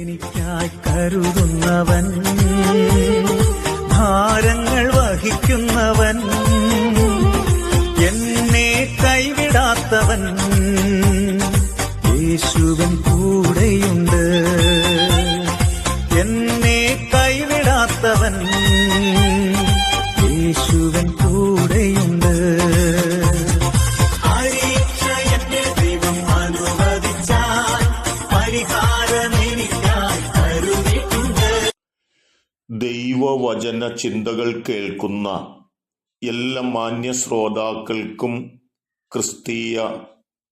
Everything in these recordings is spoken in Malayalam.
എനിക്കായി കരുതുന്നവൻ ഭാരങ്ങൾ വഹിക്കുന്നവൻ എന്നെ കൈവിടാത്തവൻ. യേശുവൻ ദൈവവചന ചിന്തകൾ കേൾക്കുന്ന എല്ലാ മാന്യ ശ്രോതാക്കൾക്കും ക്രിസ്തീയ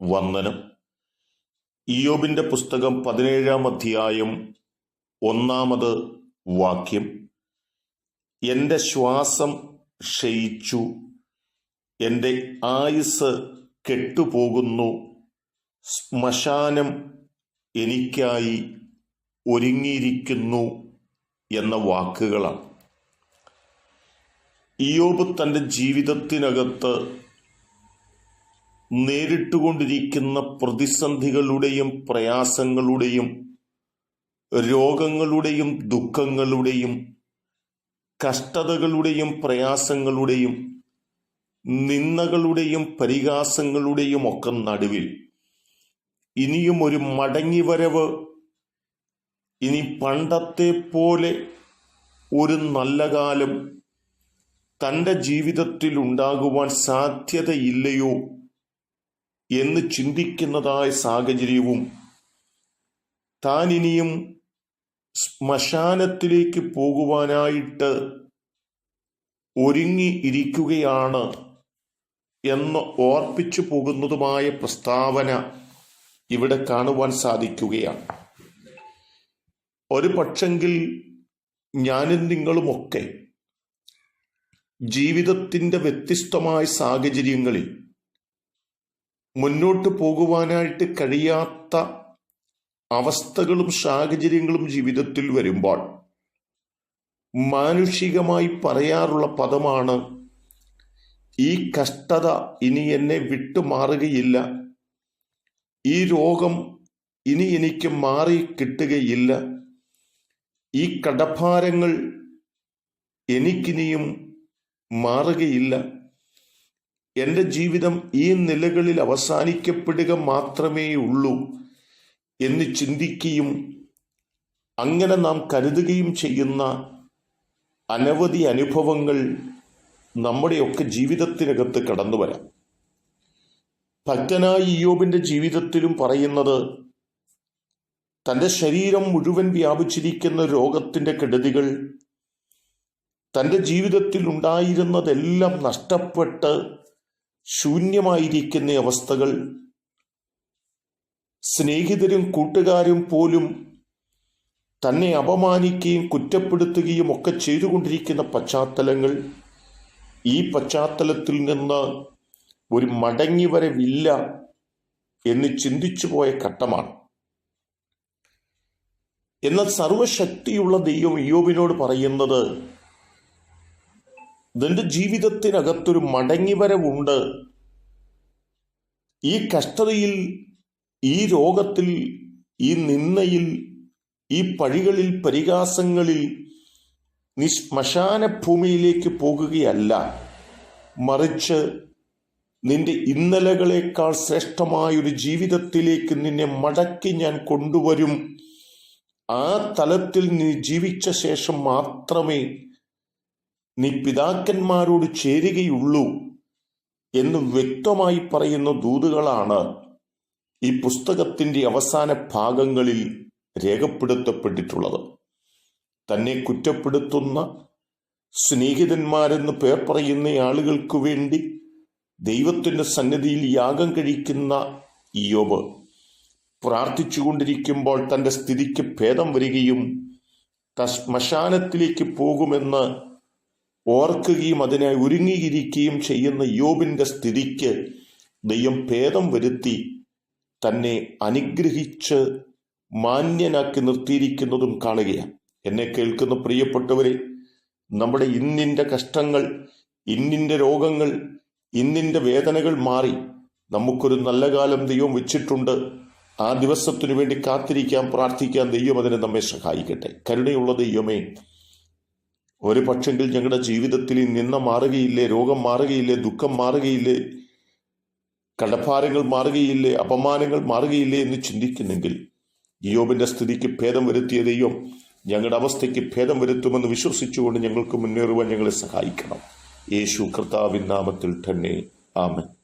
വന്ദനം. ഇയോബിന്റെ പുസ്തകം പതിനേഴാം അധ്യായം ഒന്നാമത് വാക്യം. എന്റെ ശ്വാസം ക്ഷയിച്ചു എന്റെ ആയുസ് കെട്ടുപോകുന്നു ശ്മശാനം എനിക്കായി ഒരുങ്ങിയിരിക്കുന്നു എന്ന വാക്കുകളാണ്. ഇയോബ് തന്റെ ജീവിതത്തിനകത്ത് നേരിട്ടുകൊണ്ടിരിക്കുന്ന പ്രതിസന്ധികളുടെയും പ്രയാസങ്ങളുടെയും രോഗങ്ങളുടെയും ദുഃഖങ്ങളുടെയും കഷ്ടതകളുടെയും പ്രയാസങ്ങളുടെയും നിന്ദകളുടെയും പരിഹാസങ്ങളുടെയും ഒക്കെ നടുവിൽ ഇനിയും ഒരു മടങ്ങിവരവ് ഇനി പണ്ടത്തെ പോലെ ഒരു നല്ല കാലം തന്റെ ജീവിതത്തിൽ ഉണ്ടാകുവാൻ സാധ്യതയില്ലയോ എന്ന് ചിന്തിക്കുന്നതായ സാഹചര്യവും താൻ ഇനിയും ശ്മശാനത്തിലേക്ക് പോകുവാനായിട്ട് ഒരുങ്ങി ഇരിക്കുകയാണ് എന്ന് ഓർപ്പിച്ചു പോകുന്നതുമായ പ്രസ്താവന ഇവിടെ കാണുവാൻ സാധിക്കുകയാണ്. ഒരു പക്ഷെങ്കിൽ ഞാനും നിങ്ങളുമൊക്കെ ജീവിതത്തിന്റെ വ്യത്യസ്തമായ സാഹചര്യങ്ങളിൽ മുന്നോട്ട് പോകുവാനായിട്ട് കഴിയാത്ത അവസ്ഥകളും സാഹചര്യങ്ങളും ജീവിതത്തിൽ വരുമ്പോൾ മാനുഷികമായി പറയാറുള്ള പദമാണ് ഈ കഷ്ടത ഇനി എന്നെ വിട്ടുമാറുകയില്ല ഈ രോഗം ഇനി എനിക്ക് മാറി കിട്ടുകയില്ല. ഈ കടഭാരങ്ങൾ എനിക്കിനിയും മാറുകയില്ല. എന്റെ ജീവിതം ഈ നിലകളിൽ അവസാനിക്കപ്പെടുക മാത്രമേ ഉള്ളൂ എന്ന് ചിന്തിക്കുകയും അങ്ങനെ നാം കരുതുകയും ചെയ്യുന്ന അനവധി അനുഭവങ്ങൾ നമ്മുടെയൊക്കെ ജീവിതത്തിനകത്ത് കടന്നു വരാം ഭക്തനായ ഇയോബിന്റെ ജീവിതത്തിലും പറയുന്നത് തന്റെ ശരീരം മുഴുവൻ വ്യാപിച്ചിരിക്കുന്ന രോഗത്തിന്റെ കെടുതികൾ തന്റെ ജീവിതത്തിൽ ഉണ്ടായിരുന്നതെല്ലാം നഷ്ടപ്പെട്ട് ശൂന്യമായിരിക്കുന്ന അവസ്ഥകൾ സ്നേഹിതരും കൂട്ടുകാരും പോലും തന്നെ അപമാനിക്കുകയും കുറ്റപ്പെടുത്തുകയും ഒക്കെ ചെയ്തുകൊണ്ടിരിക്കുന്ന പശ്ചാത്തലങ്ങൾ ഈ പശ്ചാത്തലത്തിൽ നിന്ന് ഒരു മടങ്ങിവരവില്ല എന്ന് ചിന്തിച്ചു പോയ ഘട്ടമാണ്. എന്നാൽ സർവശക്തിയുള്ള ദൈവം ഇയോബിനോട് പറയുന്നത് നിന്റെ ജീവിതത്തിനകത്തൊരു മടങ്ങിവരവുണ്ട്. ഈ കഷ്ടതയിൽ ഈ രോഗത്തിൽ ഈ നിന്നയിൽ ഈ പഴികളിൽ പരിഹാസങ്ങളിൽ നീ ശ്മശാന ഭൂമിയിലേക്ക് പോകുകയല്ല. മറിച്ച് നിന്റെ ഇന്നലകളേക്കാൾ ശ്രേഷ്ഠമായൊരു ജീവിതത്തിലേക്ക് നിന്നെ മടക്കി ഞാൻ കൊണ്ടുവരും. ആ തലത്തിൽ നീ ജീവിച്ച ശേഷം മാത്രമേ നീ പിതാക്കന്മാരോട് ചേരുകയുള്ളൂ എന്ന് വ്യക്തമായി പറയുന്ന ദൂതുകളാണ് ഈ പുസ്തകത്തിന്റെ അവസാന ഭാഗങ്ങളിൽ രേഖപ്പെടുത്തപ്പെട്ടിട്ടുള്ളത്. തന്നെ കുറ്റപ്പെടുത്തുന്ന സ്നേഹിതന്മാരെന്ന് പേർ പറയുന്ന ആളുകൾക്ക് വേണ്ടി ദൈവത്തിന്റെ സന്നിധിയിൽ യാഗം കഴിക്കുന്ന ഇയോബ് പ്രാർത്ഥിച്ചുകൊണ്ടിരിക്കുമ്പോൾ തന്റെ സ്ഥിതിക്ക് ഭേദം വരികയും ശ്മശാനത്തിലേക്ക് പോകുമെന്ന് ഓർക്കുകയും അതിനായി ഒരുങ്ങിയിരിക്കുകയും ചെയ്യുന്ന യോബിന്റെ സ്ഥിതിക്ക് ദൈവം ഭേദം വരുത്തി തന്നെ അനുഗ്രഹിച്ച് മാന്യനാക്കി നിർത്തിയിരിക്കുന്നതും കാണുകയാണ്. എന്നെ കേൾക്കുന്ന പ്രിയപ്പെട്ടവരെ നമ്മുടെ ഇന്നിന്റെ കഷ്ടങ്ങൾ ഇന്നിന്റെ രോഗങ്ങൾ ഇന്നിന്റെ വേദനകൾ മാറി നമുക്കൊരു നല്ല കാലം ദൈവം വെച്ചിട്ടുണ്ട്. ആ ദിവസത്തിനു വേണ്ടി കാത്തിരിക്കാൻ പ്രാർത്ഥിക്കാൻ ദൈവം അതിനെ നമ്മെ സഹായിക്കട്ടെ. കരുണയുള്ള ദൈവമേ ഒരു പക്ഷെങ്കിൽ ഞങ്ങളുടെ ജീവിതത്തിൽ നിന്ന മാറുകയില്ലേ രോഗം മാറുകയില്ലേ ദുഃഖം മാറുകയില്ലേ കടഭാരങ്ങൾ മാറുകയില്ലേ അപമാനങ്ങൾ മാറുകയില്ലേ എന്ന് ചിന്തിക്കുന്നെങ്കിൽ യോബിന്റെ സ്ഥിതിക്ക് ഭേദം വരുത്തിയ ദൈവം ഞങ്ങളുടെ അവസ്ഥയ്ക്ക് ഭേദം വരുത്തുമെന്ന് വിശ്വസിച്ചുകൊണ്ട് ഞങ്ങൾക്ക് മുന്നേറുവാൻ ഞങ്ങളെ സഹായിക്കണം. യേശു കർത്താവിൻ നാമത്തിൽ തന്നെ. ആമൻ.